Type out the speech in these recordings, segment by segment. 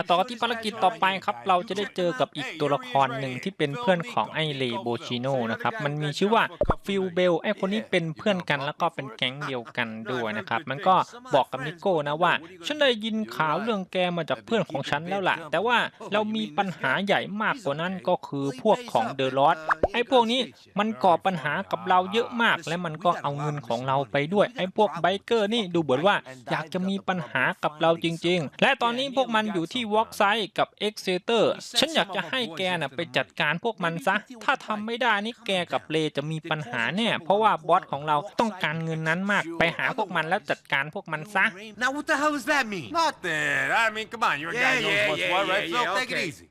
มาต่อที่ภารกิจต่อไปครับ เราจะได้เจอกับอีกตัวละครหนึ่งที่เป็นเพื่อนของไอเลโบชิโนนะครับ มันมีชื่อว่าฟิลเบลไอคนนี้เป็นเพื่อนกันแล้วก็เป็นแก๊งเดียวกันด้วยนะครับ มันก็บอกกับนิโก้นะว่า ฉันได้ยินข่าวเรื่องแกมาจากเพื่อนของฉันแล้วล่ะ แต่ว่าเรามีปัญหาใหญ่มากกว่านั้นก็คือพวกของเดอะลอสไอพวกนี้มันก่อปัญหากับเราเยอะมาก และมันก็เอาเงินของเราไปด้วย ไอพวกไบเกอร์นี่ดูเหมือนว่าอยากจะมีปัญหากับเราจริง ๆ และตอนนี้พวกมันอยู่ที่วอล์กไซด์กับเอ็กเซเตอร์ฉันอยากจะให้แกน่ะไปจัดการพวกมันซะ ถ้าทำไม่ได้นี่แกกับเลจะมีปัญหาแน่เพราะว่าบอสของเราต้องการเงินนั้นมาก ไปหาพวกมันแล้วจัดการพวกมันซะ Now, what the hell does that mean? Nothing. I mean, come on, you're a guy Yeah, who knows yeah, what's yeah, what, yeah, right? Phil, yeah, take it okay. easy.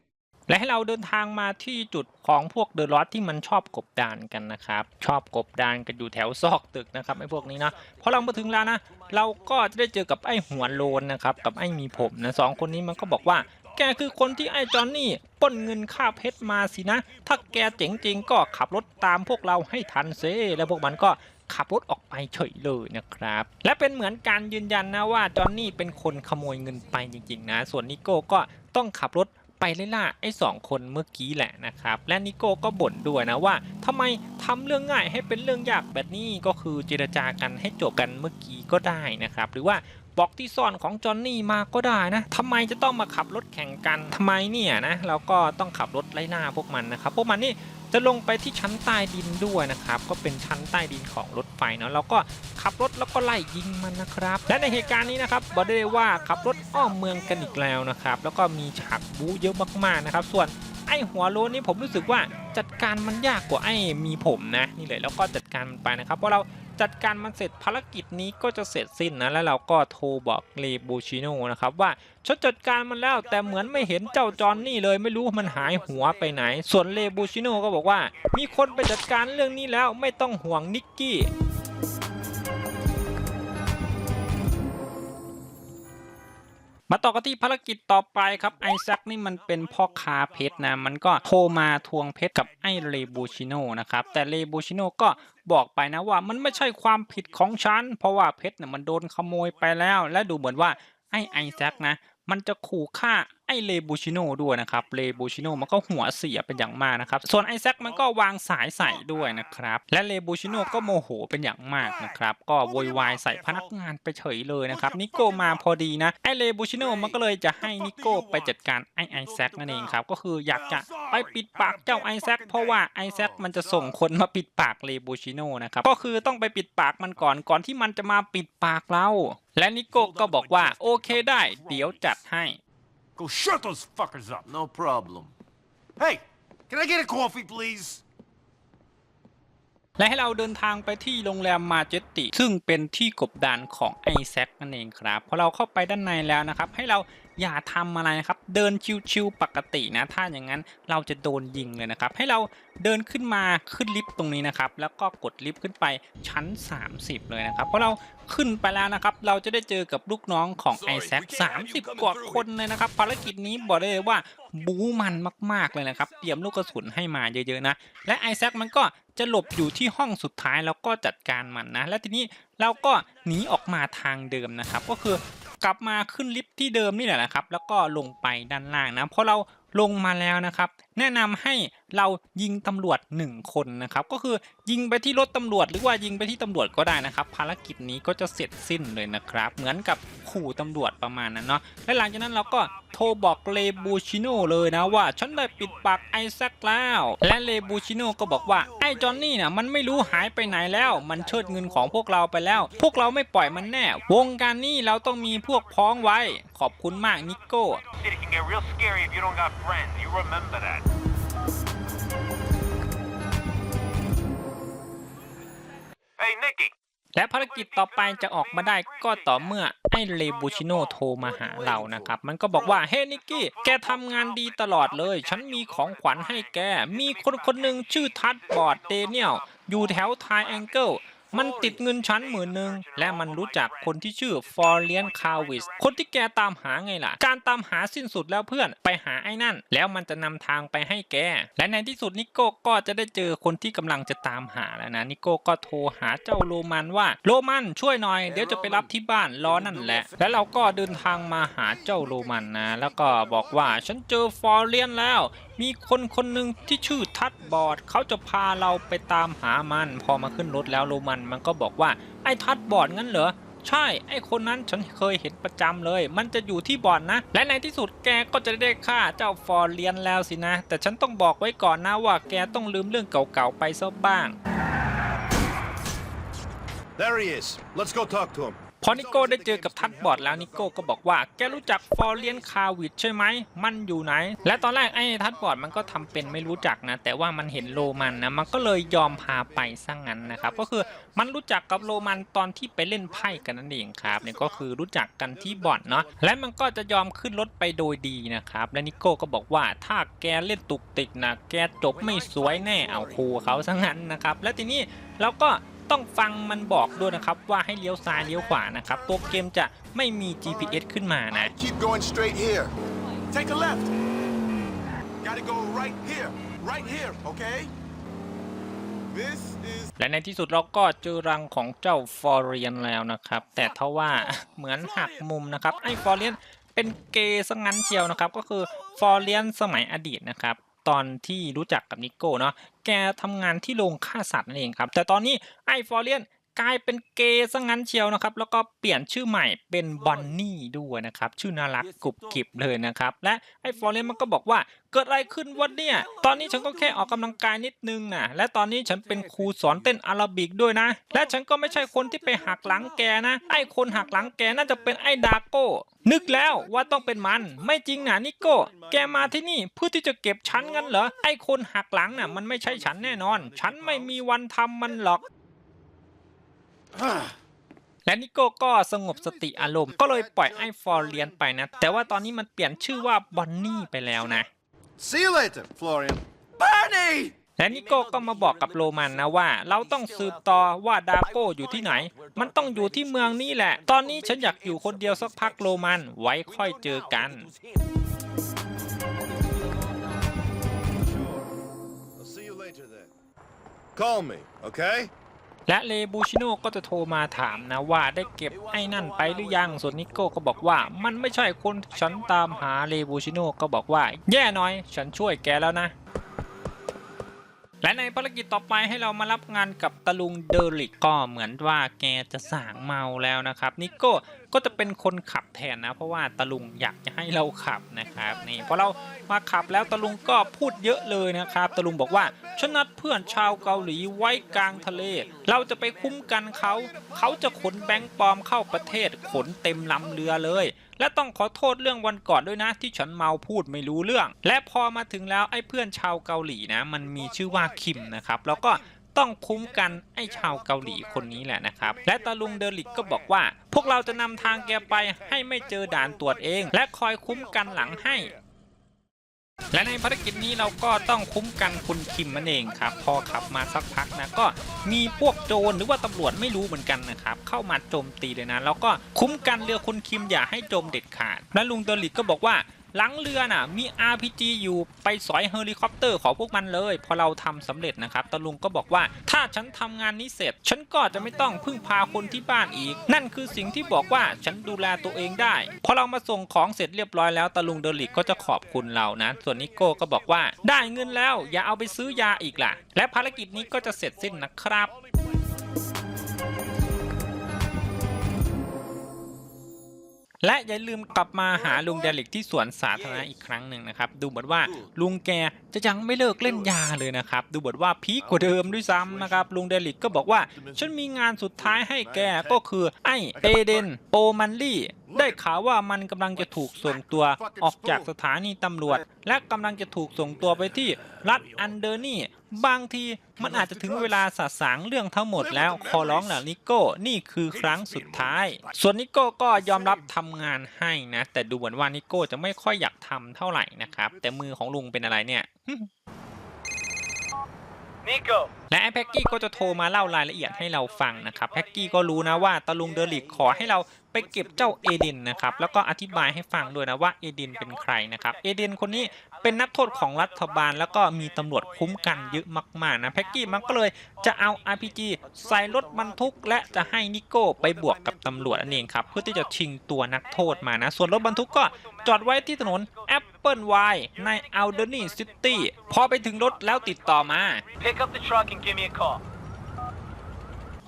และให้เราเดินทางมาที่จุดของพวกเดอะลอสที่มันชอบกบดานกันนะครับ ชอบกบดานกันอยู่แถวซอกตึกนะครับไอ้พวกนี้นะพอเรามาถึงแล้วนะ เราก็จะได้เจอกับไอ้หัวโลนนะครับกับไอ้มีผมนะสองคนนี้มันก็บอกว่าแกคือคนที่ไอ้จอนนี่ป้นเงินค่าเพชรมาสินะ ถ้าแกเจ๋งจริงก็ขับรถตามพวกเราให้ทันเซแล้วพวกมันก็ขับรถออกไปเฉยเลยนะครับ และเป็นเหมือนการยืนยันนะว่าจอนนี่เป็นคนขโมยเงินไปจริงๆนะ ส่วนนิโก้ก็ต้องขับรถ ไปไล่ล่าไอ้สองคนเมื่อกี้แหละนะครับ และนิโก้ก็บ่นด้วยนะว่าทำไมทำเรื่องง่ายให้เป็นเรื่องยากแบบนี้ก็คือเจรจากันให้จบกันเมื่อกี้ก็ได้นะครับ หรือว่าบอกที่ซ่อนของจอห์นนี่มาก็ได้นะทำไมจะต้องมาขับรถแข่งกันทำไมเนี่ยนะเราก็ต้องขับรถไล่ล่าพวกมันนะครับพวกมันนี่ จะลงไปที่ชั้นใต้ดินด้วยนะครับ ก็เป็นชั้นใต้ดินของรถไฟเนาะเราก็ขับรถแล้วก็ไล่ยิงมันนะครับ และในเหตุการณ์นี้นะครับบอกได้เลยว่าขับรถอ้อมเมืองกันอีกแล้วนะครับ แล้วก็มีฉากบู๊เยอะมากๆนะครับ ส่วนไอ้หัวโลนนี่ผมรู้สึกว่าจัดการมันยากกว่าไอ้มีผมนะนี่เลยแล้วก็จัดการมันไปนะครับเพราะเรา จัดการมันเสร็จภารกิจนี้ก็จะเสร็จสิ้นนะ แล้วเราก็โทรบอกเลบูชิโนนะครับว่าฉันจัดการมันแล้วแต่เหมือนไม่เห็นเจ้าจอนนี่เลยไม่รู้มันหายหัวไปไหน ส่วนเลบูชิโนก็บอกว่า มีคนไปจัดการเรื่องนี้แล้วไม่ต้องห่วงนิกกี้ มาต่อกันที่ภารกิจต่อไปครับไอแซคนี่มันเป็นพ่อค้าเพชรนะ มันก็โทรมาทวงเพชรกับไอเรบูชิโนนะครับ แต่เรบูชิโนก็บอกไปนะว่ามันไม่ใช่ความผิดของฉัน เพราะว่าเพชรเนี่ยมันโดนขโมยไปแล้ว และดูเหมือนว่าไอไอแซคนะ มันจะขู่ฆ่า ไอเลบูชิโนด้วยนะครับเลบูชิโนมันก็หัวเสียเป็นอย่างมากนะครับ ส่วนไอแซคมันก็วางสายใส่ด้วยนะครับ และเลบูชิโนก็โมโหเป็นอย่างมากนะครับ ก็โวยวายใส่พนักงานไปเฉยเลยนะครับ นิโก้มาพอดีนะ ไอเลบูชิโนมันก็เลยจะให้นิโก้ไปจัดการไอไอแซคนั่นเองครับ ก็คืออยากจะไปปิดปากเจ้าไอแซคเพราะว่าไอแซคมันจะส่งคนมาปิดปากเลบูชิโนนะครับ ก็คือต้องไปปิดปากมันก่อนก่อนที่มันจะมาปิดปากเรา และนิโก้ก็บอกว่าโอเคได้ เดี๋ยวจัดให้ Go shut those fuckers up. No problem. Hey, can I get a coffee, please? และให้เราเดินทางไปที่โรงแรมมาเจติ ซึ่งเป็นที่กบดานของไอแซคนั่นเองครับพอเราเข้าไปด้านในแล้วนะครับ ให้เรา อย่าทำอะไรนะครับ เดินชิวๆปกตินะ ถ้าอย่างนั้นเราจะโดนยิงเลยนะครับ ให้เราเดินขึ้นมาขึ้นลิฟต์ตรงนี้นะครับ แล้วก็กดลิฟต์ขึ้นไปชั้น 30 เลยนะครับ เพราะเราขึ้นไปแล้วนะครับ เราจะได้เจอกับลูกน้องของไอแซค30 กว่าคนเลยนะครับ ภารกิจนี้บอกได้เลยว่าบู๊มันมาก ๆ เลยนะครับ เตรียมลูกกระสุนให้มาเยอะๆนะ และไอแซคมันก็จะหลบอยู่ที่ห้องสุดท้ายแล้วก็จัดการมันนะ และทีนี้เราก็หนีออกมาทางเดิมนะครับ ก็คือ กลับมาขึ้นลิฟต์ที่เดิมนี่แหละนะครับ แล้วก็ลงไปด้านล่างนะเพราะเรา ลงมาแล้วนะครับ แนะนำให้เรายิงตำรวจหนึ่งคนนะครับ ก็คือยิงไปที่รถตำรวจ หรือว่ายิงไปที่ตำรวจก็ได้นะครับ ภารกิจนี้ก็จะเสร็จสิ้นเลยนะครับ เหมือนกับขู่ตำรวจประมาณนั้นเนาะและหลังจากนั้นเราก็โทรบอกเลบูชิโน่เลยนะว่าฉันได้ปิดปากไอแซคแล้ว และเลบูชิโน่ก็บอกว่าไอจอนนี่นี่ยมันไม่รู้หายไปไหนแล้ว มันเชิดเงินของพวกเราไปแล้ว พวกเราไม่ปล่อยมันแน่ วงการนี้เราต้องมีพวกพ้องไว้ ขอบคุณมากนิโก้ Shit, it can get real scary if you don't got friends. You remember that. Hey, Nicky. และภารกิจต่อไปจะออกมาได้ก็ต่อเมื่อไอ้เลบูชิโนโทรมาหาเรานะครับ มันก็บอกว่าเฮ้นิกกี้ แกทำงานดีตลอดเลย ฉันมีของขวัญให้แก มีคนคนหนึ่งชื่อทัดบอร์ดเดเนียลอยู่แถวไทแองเกิล มันติดเงินชั้นหมื่นหนึ่งและมันรู้จักคนที่ชื่อฟอร์เลียนคาวิสคนที่แกตามหาไงล่ะ การตามหาสิ้นสุดแล้วเพื่อนไปหาไอ้นั่น แล้วมันจะนำทางไปให้แก และในที่สุดนิโก้ก็จะได้เจอคนที่กำลังจะตามหาแล้วนะนิโก้ก็โทรหาเจ้าโรมันว่าโรมันช่วยหน่อยเดี๋ยวจะไปรับที่บ้านรอนั่นแหละ แล้วเราก็เดินทางมาหาเจ้าโรมันนะ แล้วก็บอกว่าฉันเจอฟอร์เลียนแล้ว มีคนคนหนึ่งที่ชื่อทัดบอดเขาจะพาเราไปตามหามัน พอมาขึ้นรถแล้วโรมันมันก็บอกว่าไอ้ทัดบอดงั้นเหรอใช่ ไอ้คนนั้นฉันเคยเห็นประจำเลย มันจะอยู่ที่บ่อนนะ และในที่สุดแกก็จะได้ฆ่าเจ้าฟอร์เลียนแล้วสินะ แต่ฉันต้องบอกไว้ก่อนนะว่าแกต้องลืมเรื่องเก่าๆไปซะบ้าง There he is. Let's go talk to him. พอนิโก้ได้เจอกับทัดบอร์ดแล้วนิโก้ก็บอกว่าแกรู้จักฟอร์เลียนคาวิดใช่ไหม มันอยู่ไหน และตอนแรกไอ้ทัดบอร์ดมันก็ทำเป็นไม่รู้จักนะ แต่ว่ามันเห็นโรมันนะ มันก็เลยยอมพาไปซะงงั้นนะครับ ก็คือมันรู้จักกับโรมันตอนที่ไปเล่นไพ่กันนั่นเองครับเนี่ยก็คือรู้จักกันที่บอนเนาะ และมันก็จะยอมขึ้นรถไปโดยดีนะครับ และนิโก้ก็บอกว่าถ้าแกเล่นตุกติกนะแกจบไม่สวยแน่เอาครูเขาซะงั้นนะครับ และทีนี้เราก็ ต้องฟังมันบอกด้วยนะครับว่าให้เลี้ยวซ้ายเลี้ยวขวานะครับตัวเกมจะไม่มี GPS ขึ้นมานะ Keep going straight here. Take a left. Gotta go right here. Right here, okay? This is และในที่สุดเราก็เจอรังของเจ้าฟอร์เรียนแล้วนะครับ แต่ทว่าเหมือนหักมุมนะครับไอ้ฟอร์เรียนเป็นเกย์ซะงั้นเชียวนะครับ ก็คือฟอร์เรียนสมัยอดีตนะครับ ตอนที่รู้จักกับนิโก้เนาะแกทำงานที่โรงฆ่าสัตว์นั่นเองครับ แต่ตอนนี้ไอ้ฟอร์เรียน กลายเป็นเกย์ซะงั้นเชียวนะครับ แล้วก็เปลี่ยนชื่อใหม่เป็นบอนนี่ด้วยนะครับ ชื่อน่ารักกรุบกริบเลยนะครับ และไอ้ฟอร์เรนมันก็บอกว่าเกิดอะไรขึ้นวะเนี่ย ตอนนี้ฉันก็แค่ออกกำลังกายนิดนึงนะและตอนนี้ฉันเป็นครูสอนเต้นอาราบิกด้วยนะ และฉันก็ไม่ใช่คนที่ไปหักหลังแกนะ ไอ้คนหักหลังแกน่าจะเป็นไอ้ดาโก้นึกแล้วว่าต้องเป็นมัน ไม่จริงนะนิโก้ แกมาที่นี่เพื่อที่จะเก็บฉันงั้นเหรอ ไอ้คนหักหลังน่ะมันไม่ใช่ฉันแน่นอน ฉันไม่มีวันทำมันหรอก และนิโก้ก็สงบสติอารมณ์ก็เลยปล่อยไอ้ฟอร์เรียนไปนะ แต่ว่าตอนนี้มันเปลี่ยนชื่อว่าบอนนี่ไปแล้วนะ See you later, Florian. Bernie! และนิโก้ก็มาบอกกับโรมันนะว่า เราต้องสืบต่อว่าดาโก้อยู่ที่ไหน มันต้องอยู่ที่เมืองนี้แหละ ตอนนี้ฉันอยากอยู่คนเดียวสักพักโรมันไว้ค่อยเจอกัน I'll see you later then. Call me, okay? และเลบูชิโน่ก็จะโทรมาถามนะว่าได้เก็บไอ้นั่นไปหรือยังส่วนนิโก้ก็บอกว่า มันไม่ใช่คนฉันตามหาเลบูชิโน่ก็บอกว่า แย่น้อย ฉันช่วยแกแล้วนะ และในภารกิจต่อไปให้เรามารับงานกับตะลุงเดอริกก็เหมือนว่าแกจะสางเมาแล้วนะครับนิโก้ก็จะเป็นคนขับแทนนะ เพราะว่าตะลุงอยากจะให้เราขับนะครับนี่พอเรามาขับแล้วตะลุงก็พูดเยอะเลยนะครับตะลุงบอกว่าฉันนัดเพื่อนชาวเกาหลีไว้กลางทะเล เราจะไปคุ้มกันเขาเขาจะขนแบงค์ปลอมเข้าประเทศขนเต็มลำเรือเลย และต้องขอโทษเรื่องวันก่อนด้วยนะ ที่ฉันเมาพูดไม่รู้เรื่อง และพอมาถึงแล้วไอ้เพื่อนชาวเกาหลีนะ มันมีชื่อว่าคิมนะครับแล้วก็ ต้องคุ้มกันไอ้ชาวเกาหลีคนนี้แหละนะครับ และตาลุงเดอริกก็บอกว่า พวกเราจะนำทางแกไปให้ไม่เจอด่านตรวจเอง และคอยคุ้มกันหลังให้และในภารกิจนี้เราก็ต้องคุ้มกันคุณคิมนั่นเองครับ พอขับมาสักพักนะก็มีพวกโจรหรือว่าตำรวจไม่รู้เหมือนกันนะครับ เข้ามาโจมตีเลยนะ แล้วก็คุ้มกันเรือคุณคิมอย่าให้จมเด็ดขาด และลุงเดลิกก็บอกว่า หลังเรือน่ะมี RPG อยู่ไปสอยเฮลิคอปเตอร์ของพวกมันเลย พอเราทำสำเร็จนะครับตาลุงก็บอกว่าถ้าฉันทำงานนี้เสร็จ ฉันก็จะไม่ต้องพึ่งพาคนที่บ้านอีก นั่นคือสิ่งที่บอกว่าฉันดูแลตัวเองได้ พอเรามาส่งของเสร็จเรียบร้อยแล้วตาลุงเดลิกก็จะขอบคุณเรานะ ส่วนนิโก้ก็บอกว่าได้เงินแล้วอย่าเอาไปซื้อยาอีกล่ะ และภารกิจนี้ก็จะเสร็จสิ้นนะครับ และอย่าลืมกลับมาหาลุงเดลิกที่สวนสาธารณะอีกครั้งหนึ่งนะครับ ดูเหมือนว่าลุงแกจะยังไม่เลิกเล่นยาเลยนะครับ ดูเหมือนว่าพีคกว่าเดิมด้วยซ้ำนะครับ ลุงเดลิกก็บอกว่า ฉันมีงานสุดท้ายให้แกก็คือไอเอเดนโปมันลี่ ได้ข่าวว่ามันกำลังจะถูกส่งตัวออกจากสถานีตำรวจ และกำลังจะถูกส่งตัวไปที่รัฐอันเดอร์นี่ บางทีมันอาจจะถึงเวลาสะสางเรื่องทั้งหมดแล้วขอร้องแหละนิโก้นี่คือครั้งสุดท้าย ส่วนนิโก้ก็ยอมรับทำงานให้นะ แต่ดูเหมือนว่านิโก้จะไม่ค่อยอยากทำเท่าไหร่นะครับ แต่มือของลุงเป็นอะไรเนี่ย Nico, และไอ้แพ็กกี้ก็จะโทรมาเล่ารายละเอียดให้เราฟังนะครับแพ็กกี้ก็รู้นะว่าตะลุงเดอริกขอให้เราไป เก็บเจ้าเอเดนนะครับแล้วก็อธิบายให้ฟังด้วยนะว่าเอเดนเป็นใครนะครับเอเดนคนนี้เป็นนักโทษของรัฐบาล แล้วก็มีตำรวจคุ้มกันเยอะมากๆนะแพ็กกี้มันก็เลยจะเอา RPG ใส่รถบรรทุก และจะให้นิโก้ไปบวกกับตำรวจนั่นเองครับเพื่อที่จะชิงตัวนักโทษมานะส่วนรถบรรทุกก็จอดไว้ที่ถนน Apple Y ใน a l d e r n y City พอไปถึงรถแล้วติดต่อมา pick up the truck and give me a call.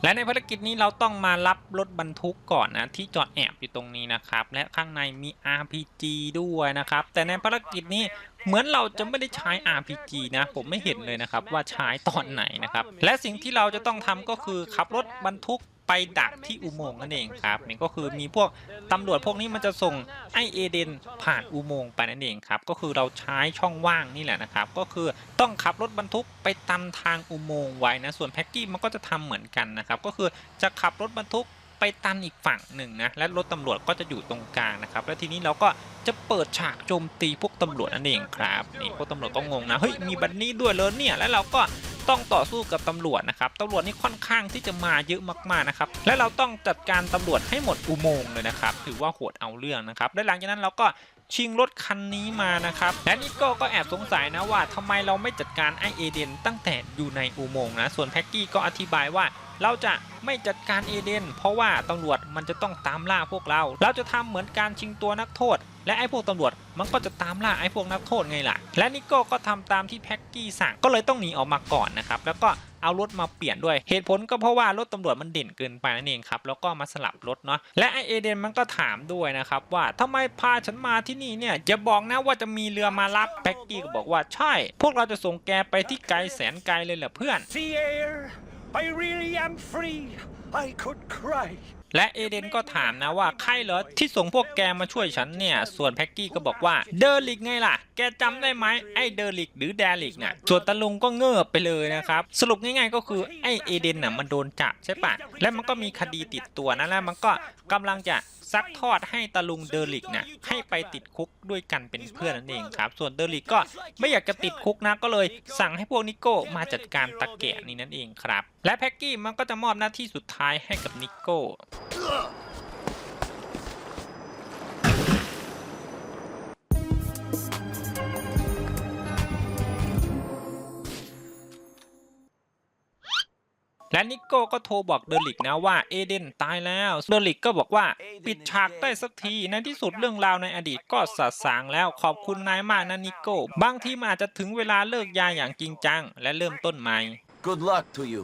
และในภารกิจนี้เราต้องมารับรถบรรทุกก่อนนะที่จอดแอบอยู่ตรงนี้นะครับ และข้างในมี RPG ด้วยนะครับ แต่ในภารกิจนี้เหมือนเราจะไม่ได้ใช้ RPG นะ ผมไม่เห็นเลยนะครับว่าใช้ตอนไหนนะครับ และสิ่งที่เราจะต้องทำก็คือขับรถบรรทุก ไปดักที่อุโมงค์นั่นเองครับนี่ก็คือมีพวกตำรวจพวกนี้มันจะส่งไอเอเดนผ่านอุโมงค์ไปนั่นเองครับก็คือเราใช้ช่องว่างนี่แหละนะครับ ก็คือต้องขับรถบรรทุกไปตันทางอุโมงค์ไว้นะส่วนแพ็กกี้มันก็จะทำเหมือนกันนะครับก็คือจะขับรถบรรทุกไปตันอีกฝั่งหนึ่งนะและรถตำรวจก็จะอยู่ตรงกลางนะครับ แล้วทีนี้เราก็จะเปิดฉากโจมตีพวกตำรวจนั่นเองครับนี่พวกตำรวจก็งงนะเฮ้ยมีบันนี่ด้วยเลยเนี่ยแล้วเราก็ ต้องต่อสู้กับตำรวจนะครับตำรวจนี่ค่อนข้างที่จะมาเยอะมากๆนะครับและเราต้องจัดการตำรวจให้หมดอุโมงค์เลยนะครับถือว่าโหดเอาเรื่องนะครับและหลังจากนั้นเราก็ชิงรถคันนี้มานะครับ และนิโก้ก็แอบสงสัยนะว่าทำไมเราไม่จัดการไอเอเดนตั้งแต่อยู่ในอุโมงค์นะ ส่วนแพ็กกี้ก็อธิบายว่า เราจะไม่จัดการเอเดน เพราะว่าตำรวจมันจะต้องตามล่าพวกเรา เราจะทำเหมือนการชิงตัวนักโทษ และไอ้พวกตำรวจมันก็จะตามล่าไอ้พวกนักโทษไงล่ะ และนิโก้ก็ทำตามที่แพ็กกี้สั่งก็เลยต้องหนีออกมาก่อนนะครับแล้วก็เอารถมาเปลี่ยนด้วย เหตุผลก็เพราะว่ารถตำรวจมันเด่นเกินไปนั่นเองครับแล้วก็มาสลับรถเนาะและไอเอเดนมันก็ถามด้วยนะครับว่าทำไมพาฉันมาที่นี่เนี่ยจะบอกนะว่าจะมีเรือมารับแพ็กกี้ก็บอกว่าใช่ พวกเราจะส่งแกไปที่ไกลแสนไกลเลยแหละเพื่อน The air. I really am free. I could cry. และเอเดนก็ถามนะว่าใครเหรอที่ส่งพวกแกมาช่วยฉันเนี่ย ส่วนแพ็กกี้ก็บอกว่าเดอริกไงล่ะ แกจำได้ไหมไอ้เดอริกหรือแดริกน่ะส่วนตะลุงก็เงือบไปเลยนะครับ สรุปง่ายๆก็คือไอเอเดนน่ะมันโดนจับใช่ปะและมันก็มีคดีติดตัวนะแล้วมันก็กำลังจะ ซักทอดให้ตะลุงเดอริกน่ะให้ไปติดคุกด้วยกันเป็นเพื่อนนั่นเองครับ ส่วนเดอริกก็ไม่อยากจะติดคุกนะก็เลย สั่งให้พวกนิโก้มาจัดการตะแกะนี้นั่นเองครับ และแพ็กกี้มันก็จะมอบหน้าที่สุดท้ายให้กับนิโก้ และนิโก้ก็โทรบอกเดลิกนะว่าเอเดนตายแล้วเดลิกก็บอกว่าปิดฉากได้สักทีในที่สุดเรื่องราวในอดีตก็สะสางแล้วขอบคุณนายมากนะนิโก้บางทีมันอาจจะถึงเวลาเลิกยาอย่างจริงจัง และเริ่มต้นใหม่ Good luck to you.